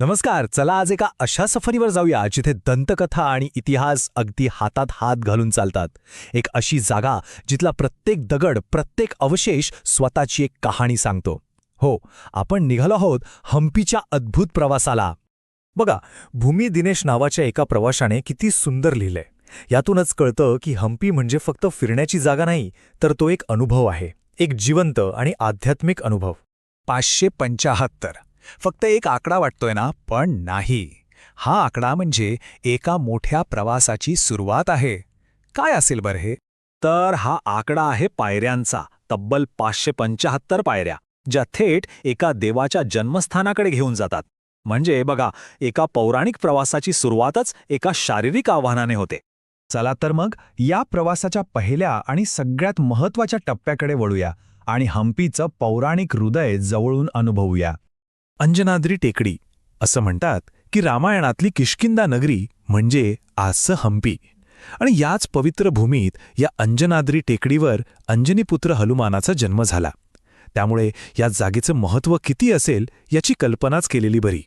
नमस्कार चला आज एका अशा सफरीवर जाऊया जिथे दंतकथा आणि इतिहास अगदी हातात हात घालून चालतात. एक अशी जागा जिथला प्रत्येक दगड प्रत्येक अवशेष स्वतःची एक कहाणी सांगतो. हो आपण निघालो आहोत हम्पीच्या अद्भुत प्रवासाला. बघा भूमी दिनेश नावाच्या एका प्रवाशाने किती सुंदर लिहिलंय. यातूनच कळतं की हम्पी म्हणजे फक्त फिरण्याची जागा नाही तर तो एक अनुभव आहे. एक जिवंत आणि आध्यात्मिक अनुभव. पाचशे पंचाहत्तर. फक्त एक आकडा वाटतोय ना पण नाही. हा आकडा म्हणजे एका मोठ्या प्रवासाची सुरुवात आहे. काय असेल बरं हे? तर हा आकडा आहे पायऱ्यांचा तब्बल पाचशे पंचाहत्तर पायऱ्या ज्या थेट एका देवाच्या जन्मस्थानाकडे घेऊन जातात. म्हणजे बघा एका पौराणिक प्रवासाची सुरुवातच एका शारीरिक आव्हानाने होते. चला तर मग या प्रवासाच्या पहिल्या आणि सगळ्यात महत्त्वाच्या टप्प्याकडे वळूया आणि हम्पीचं पौराणिक हृदय जवळून अनुभवूया. अंजनाद्री टेकडी असं म्हणतात की रामायणातली किष्किंदा नगरी म्हणजे आजचं हम्पी आणि याच पवित्र भूमीत या अंजनाद्री टेकडीवर अंजनीपुत्र हनुमानाचा जन्म झाला. त्यामुळे या जागेचं महत्त्व किती असेल याची कल्पनाच केलेली बरी.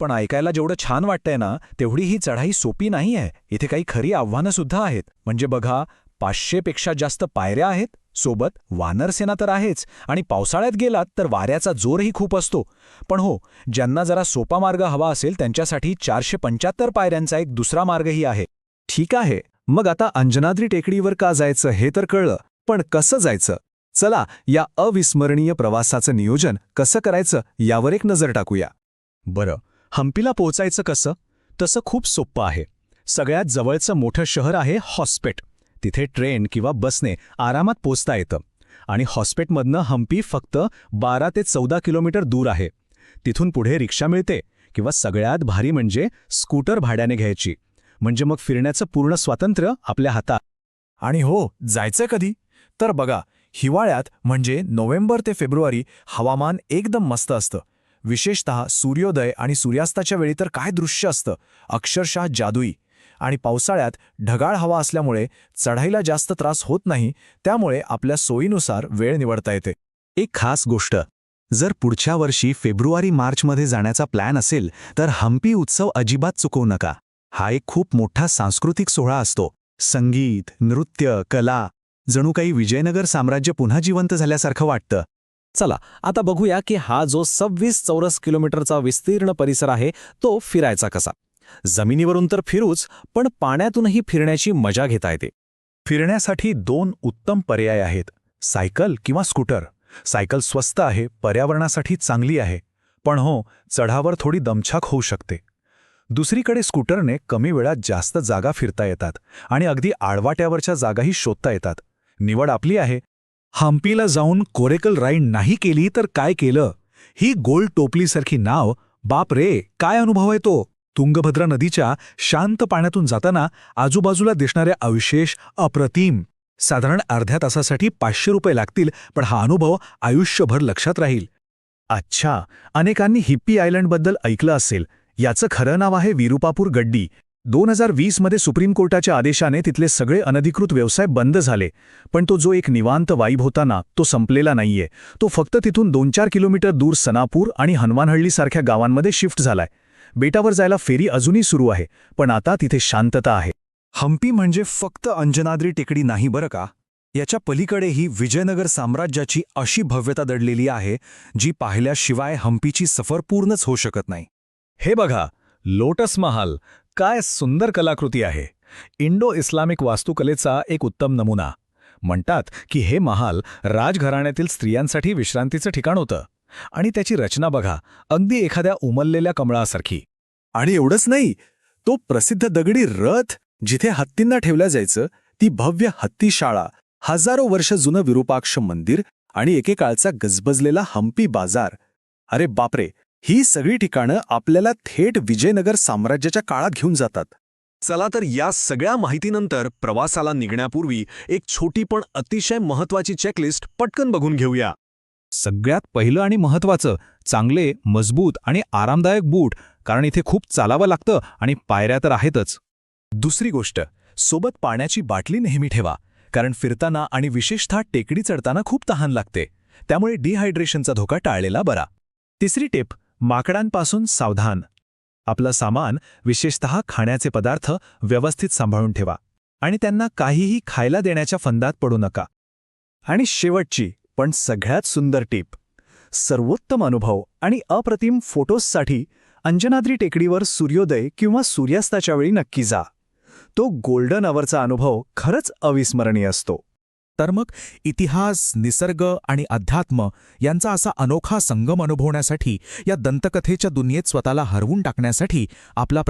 पण ऐकायला जेवढं छान वाटतंय ना तेवढी ही चढाई सोपी नाही आहे इथे काही खरी आव्हानं सुद्धा आहेत. म्हणजे बघा पाचशेपेक्षा जास्त पायऱ्या आहेत. सोबत वानरसेना तर आहेच आणि पावसाळ्यात गेलात तर वाऱ्याचा जोरही खूप असतो. पण हो ज्यांना जरा सोपा मार्ग हवा असेल त्यांच्यासाठी चारशे पंच्याहत्तर पायऱ्यांचा एक दुसरा मार्गही आहे. ठीक आहे मग आता अंजनाद्री टेकडीवर का जायचं हे तर कळलं पण कसं जायचं? चला या अविस्मरणीय प्रवासाचं नियोजन कसं करायचं यावर एक नजर टाकूया. बरं हम्पीला पोहोचायचं कसं? तसं खूप सोपं आहे. सगळ्यात जवळचं मोठं शहर आहे हॉस्पेट. तिथे ट्रेन किंवा बसने आरामात पोचता येतं. आणि हॉस्पेटमधनं हम्पी फक्त बारा ते चौदा किलोमीटर दूर आहे. तिथून पुढे रिक्षा मिळते किंवा सगळ्यात भारी म्हणजे स्कूटर भाड्याने घ्यायची. म्हणजे मग फिरण्याचं पूर्ण स्वातंत्र्य आपल्या हातात. आणि हो जायचं कधी? तर बघा हिवाळ्यात म्हणजे नोव्हेंबर ते फेब्रुवारी हवामान एकदम मस्त असतं. विशेषतः सूर्योदय आणि सूर्यास्ताच्या वेळी तर काय दृश्य असतं. अक्षरशः जादुई. आणि पावसाळ्यात ढगाळ हवा असल्यामुळे चढाईला जास्त त्रास होत नाही त्यामुळे आपल्या सोयीनुसार वेळ निवडता येते. एक खास गोष्ट जर पुढच्या वर्षी फेब्रुवारी मार्चमध्ये जाण्याचा प्लॅन असेल तर हम्पी उत्सव अजिबात चुकवू नका. हा एक खूप मोठा सांस्कृतिक सोहळा असतो. संगीत नृत्य कला जणू काही विजयनगर साम्राज्य पुन्हा जिवंत झाल्यासारखं वाटतं. चला आता बघूया की हा जो सव्वीस चौरस किलोमीटरचा विस्तीर्ण परिसर आहे तो फिरायचा कसा. जमिनीवरून तर फिरूच पण पाण्यातूनही फिरण्याची मजा घेता येते. फिरण्यासाठी दोन उत्तम पर्याय आहेत सायकल किंवा स्कूटर. सायकल स्वस्त आहे पर्यावरणासाठी चांगली आहे पण हो चढावर थोडी दमछाक होऊ शकते. दुसरीकडे स्कूटरने कमी वेळात जास्त जागा फिरता येतात आणि अगदी आडवाट्यावरच्या जागाही शोधता येतात. निवड आपली आहे. हम्पीला जाऊन कोरेकल राईड नाही केली तर काय केलं? ही गोल्ड टोपलीसारखी नाव? बाप रे काय अनुभव आहे तो? तुंगभद्रा नदीच्या शांत पाण्यातून जाताना आजूबाजूला दिसणाऱ्या अवशेष अप्रतिम साधारण अर्ध्या तासासाठी पाचशे रुपये लागतील पण हा अनुभव आयुष्यभर लक्षात राहील. अच्छा अनेकांनी हिप्पी आयलंडबद्दल ऐकलं असेल. याचं खरं नाव आहे विरुपापूर गड्डी. दोन हजार वीसमध्ये सुप्रीम कोर्टाच्या आदेशाने तिथले सगळे अनधिकृत व्यवसाय बंद झाले. पण तो जो एक निवांत वाईब होता ना तो संपलेला नाहीये. तो फक्त तिथून दोन चार किलोमीटर दूर सनापूर आणि हनुमानहळ्ळीसारख्या गावांमध्ये शिफ्ट झालाय. बेटावर जायला फेरी अजूनही सुरू आहे पण आता तिथे शांतता आहे. हम्पी म्हणजे फक्त अंजनाद्री टेकडी नाही बरं का? याच्या पलीकडेही विजयनगर साम्राज्याची अशी भव्यता दडलेली आहे जी पाहिल्याशिवाय हम्पीची सफर पूर्णच होऊ शकत नाही. हे बघा लोटस महाल काय सुंदर कलाकृती आहे. इंडो इस्लामिक वास्तुकलेचा एक उत्तम नमुना. म्हणतात की हे महाल राजघराण्यातील स्त्रियांसाठी विश्रांतीचं ठिकाण होतं. आणि त्याची रचना बघा अगदी एखाद्या उमललेल्या कमळासारखी. आणि एवढंच नाही तो प्रसिद्ध दगडी रथ जिथे हत्तींना ठेवल्या जायचं ती भव्य हत्ती शाळा हजारो वर्ष जुनं विरूपाक्ष मंदिर आणि एकेकाळचा गजबजलेला हम्पी बाजार. अरे बापरे ही सगळी ठिकाणं आपल्याला थेट विजयनगर साम्राज्याच्या काळात घेऊन जातात. चला तर या सगळ्या माहितीनंतर प्रवासाला निघण्यापूर्वी एक छोटी पण अतिशय महत्वाची चेकलिस्ट पटकन बघून घेऊया. सगळ्यात पहिलं आणि महत्वाचं चांगले मजबूत आणि आरामदायक बूट कारण इथे खूप चालावं लागतं आणि पायऱ्या तर आहेतच. दुसरी गोष्ट सोबत पाण्याची बाटली नेहमी ठेवा कारण फिरताना आणि विशेषतः टेकडी चढताना खूप तहान लागते. त्यामुळे डिहायड्रेशनचा धोका टाळलेला बरा. तिसरी टिप माकडांपासून सावधान. आपलं सामान विशेषतः खाण्याचे पदार्थ व्यवस्थित सांभाळून ठेवा. आणि त्यांना काहीही खायला देण्याच्या फंदात पडू नका. आणि शेवटची पण सगळ्यात सुंदर टीप. सर्वोत्तम अनुभव आणि अप्रतिम फोटोजसाठी अंजनाद्री टेकडीवर सूर्योदय किंवा सूर्यास्ताच्या वेळी नक्की जा. तो गोल्डन अवरचा अनुभव खरंच अविस्मरणीय असतो. तर मग इतिहास निसर्ग आणि अध्यात्म यांचा असा अनोखा संगम अनुभवण्यासाठी या दंतकथेच्या दुनियेत स्वतःला हरवून टाकण्यासाठी आपला